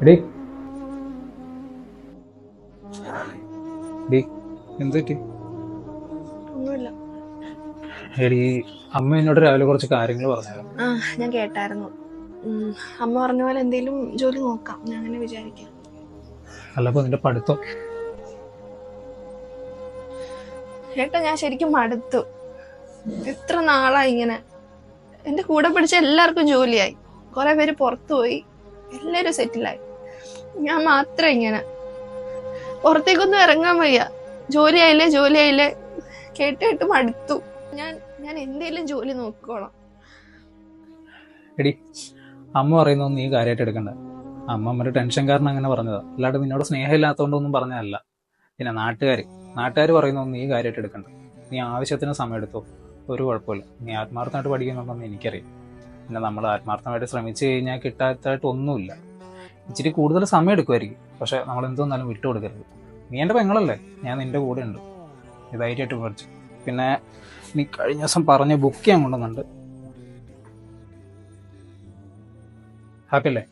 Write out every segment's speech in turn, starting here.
എടീ. എടീ എന്ത് പറ്റി? ഒന്നുമില്ല. എടീ അമ്മ എന്നോട് രാവിലെ കുറച്ച് കാര്യങ്ങൾ പറഞ്ഞായിരുന്നു ആ ഞാൻ കേട്ടായിരുന്നു. ഉം, അമ്മ പറഞ്ഞ പോലെ എന്തെങ്കിലും ജോലി നോക്കാം. ഞാൻ അങ്ങനെ വിചാരിക്കാം. അല്ലപ്പോ നിന്റെ പഠിത്തം? ഏട്ടാ ഞാൻ ശരിക്കും മടുത്തു. എത്ര നാളായി ഇങ്ങനെ. എന്റെ കൂടെ പിടിച്ച എല്ലാവർക്കും ജോലിയായി. കുറെ പേര് പുറത്തുപോയി. എല്ലാരും സെറ്റിലായി. ഞാൻ മാത്രം ഇങ്ങനെ. പുറത്തേക്കൊന്നും ഇറങ്ങാൻ വയ്യ. ജോലിയായില്ലേ ജോലിയായില്ലേ കേട്ട് കേട്ട് മടുത്തു. ഞാൻ ഞാൻ എന്തേലും ജോലി നോക്കിക്കോളാം എടി അമ്മ പറയുന്നൊന്നും നീ കാര്യമായിട്ട് എടുക്കണ്ട. അമ്മ അമ്മയുടെ ടെൻഷൻ കാരണം അങ്ങനെ പറഞ്ഞതാ. അല്ലാണ്ട് നിന്നോട് സ്നേഹമില്ലാത്തതുകൊണ്ടൊന്നും പറഞ്ഞതല്ല. പിന്നെ നാട്ടുകാർ നാട്ടുകാർ പറയുന്നൊന്നും നീ കാര്യമായിട്ട് എടുക്കണ്ട. നീ ആവശ്യത്തിന് സമയം ഒരു കുഴപ്പമില്ല. നീ ആത്മാർത്ഥമായിട്ട് പഠിക്കുന്നുണ്ടെന്ന് എനിക്കറിയാം. പിന്നെ നമ്മൾ ആത്മാർത്ഥമായിട്ട് ശ്രമിച്ചു കഴിഞ്ഞാൽ കിട്ടാത്തതായിട്ട് ഒന്നുമില്ല. ഇച്ചിരി കൂടുതൽ സമയം എടുക്കുമായിരിക്കും. പക്ഷെ നമ്മൾ എന്തോന്നാലും വിട്ടു കൊടുക്കരുത്. നീ എന്റെ പെങ്ങളല്ലേ? ഞാൻ നിന്റെ കൂടെ ഉണ്ട്. ഇതായിട്ട് ധൈര്യമായിട്ട് പഠിച്ചു പിന്നെ നീ കഴിഞ്ഞ ദിവസം പറഞ്ഞ ബുക്ക് ഞാൻ കൊണ്ടുവന്നുണ്ട് ഹാപ്പി അല്ലേ?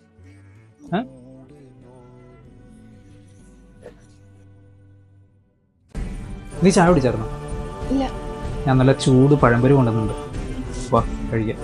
നീ ചായ കുടിച്ചായിരുന്നു? ഞാൻ നല്ല ചൂട് പഴംപൊരി കൊണ്ടുവന്നുണ്ട് വാ കഴിക്കാം.